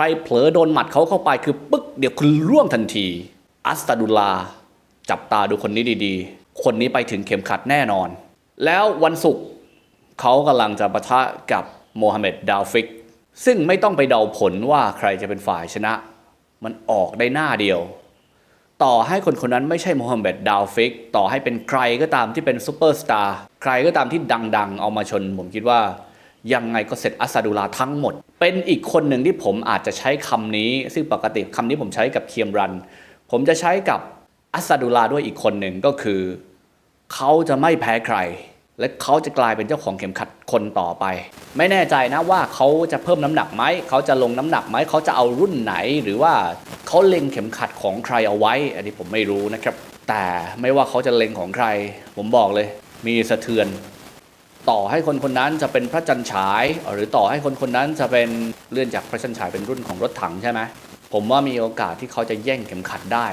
รเผลอโดนหมัดเขาเข้าไปคือปึ๊กเดี๋ยวคุณร่วงทันที อัสตาดุลลา จับตาดูคนนี้ดีๆ คนนี้ไปถึงเข็มขัดแน่นอน แล้ววันศุกร์เขากำลังจะปะทะกับโมฮัมเหม็ดดาวฟิก ซึ่งไม่ต้องไปเดาผลว่าใครจะเป็นฝ่ายชนะ มันออกได้หน้าเดียว ต่อให้คนคนนั้นไม่ใช่โมฮัมเหม็ดดาวฟิก ต่อให้เป็นใครก็ตามที่เป็นซูเปอร์สตาร์ใครก็ตามที่ดัง ๆ เอามาชน ผมคิดว่า ยังไงก็เสร็จอัสซาดูลาทั้งหมด เป็นอีกคนหนึ่งที่ผมอาจจะใช้คำนี้ ซึ่งปกติคำนี้ผมใช้กับเคียมรัน ผมจะใช้กับอัสซาดูลาด้วยอีกคนหนึ่งก็คือ เขาจะไม่แพ้ใคร และเขาจะกลายเป็นเจ้าของเข็มขัดคนต่อไป ไม่แน่ใจนะว่าเขาจะเพิ่มน้ำหนักไหมเขาจะลงน้ำหนักไหมเขาจะเอารุ่นไหนหรือว่าเขาเล็งเข็มขัดของใครเอาไว้ อันนี้ผมไม่รู้นะครับ แต่ไม่ว่าเขาจะเล็งของใคร ผมบอกเลย มีสะเทือน ต่อให้คนคนนั้นจะเป็นพระจันทร์ฉาย หรือต่อให้คนคนนั้นจะเป็นเลื่อนจากพระจันทร์ฉายเป็นรุ่นของรถถังใช่ไหมผมว่ามีโอกาสที่เขาจะแย่งเข็มขัดได้